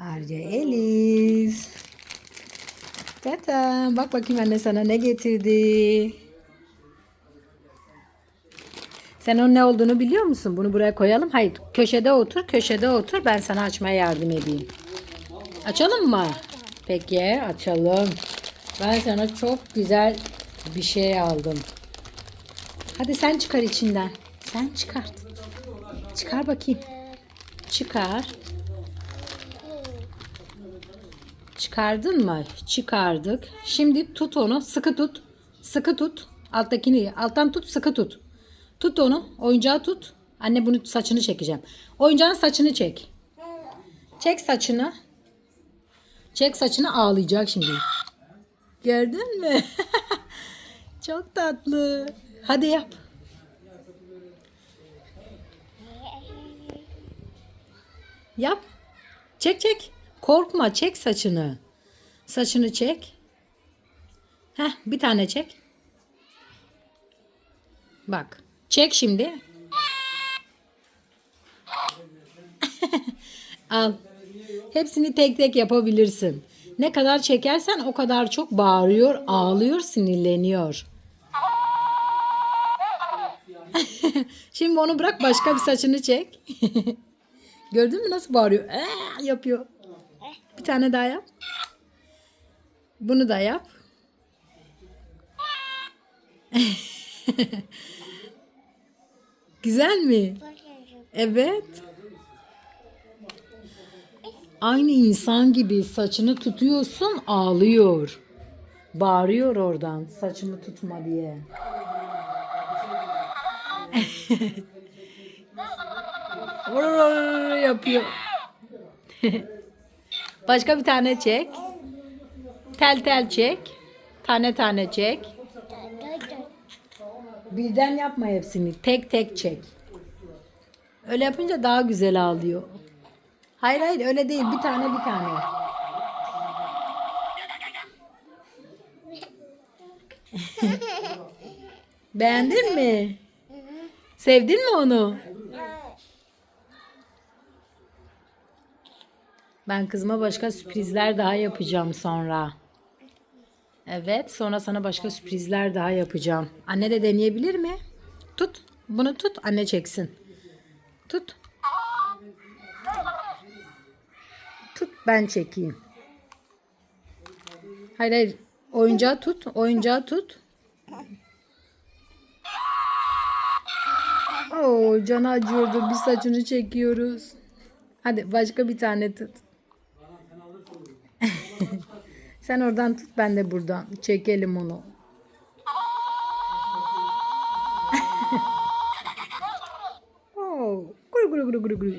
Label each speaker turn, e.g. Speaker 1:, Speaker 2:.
Speaker 1: Arya Eliz. Tata bak bakayım anne sana ne getirdi. Sen onun ne olduğunu biliyor musun? Bunu buraya koyalım. Hayır köşede otur köşede otur ben sana açmaya yardım edeyim. Açalım mı? Peki açalım. Ben sana çok güzel bir şey aldım. Hadi sen çıkar içinden. Sen çıkart. Çıkar bakayım. Çıkar. Çıkardın mı? Çıkardık. Şimdi tut onu. Sıkı tut. Sıkı tut. Alttakini alttan tut. Sıkı tut. Tut onu. Oyuncağı tut. Anne bunu saçını çekeceğim. Oyuncağın saçını çek. Çek saçını. Çek saçını ağlayacak şimdi. Gördün mü? Çok tatlı. Hadi yap. Yap. Çek çek. Korkma çek saçını. Saçını çek. Heh bir tane çek. Bak. Çek şimdi. Al. Hepsini tek tek yapabilirsin. Ne kadar çekersen o kadar çok bağırıyor, ağlıyor, sinirleniyor. Şimdi onu bırak başka bir saçını çek. Gördün mü nasıl bağırıyor? Ee, yapıyor. Bir tane daha yap. Bunu da yap. Güzel mi? Evet. Aynı insan gibi saçını tutuyorsun ağlıyor. Bağırıyor oradan saçımı tutma diye. Yapıyor. Başka bir tane çek. Tel tel çek. Tane tane çek. Birden yapma hepsini. Tek tek çek. Öyle yapınca daha güzel ağlıyor. Hayır hayır öyle değil. Bir tane bir tane. Beğendin mi? Sevdin mi onu? Ben kızıma başka sürprizler daha yapacağım sonra. Evet, sonra sana başka sürprizler daha yapacağım. Anne de deneyebilir mi? Tut. Bunu tut, anne çeksin. Tut. Tut ben çekeyim. Hayır hayır. Oyuncağı tut. Oyuncağı tut. Oo, canı acıyordu. Bir saçını çekiyoruz. Hadi başka bir tane tut. Sen oradan tut ben de buradan. Çekelim onu. Oo, guru guru guru guru guru.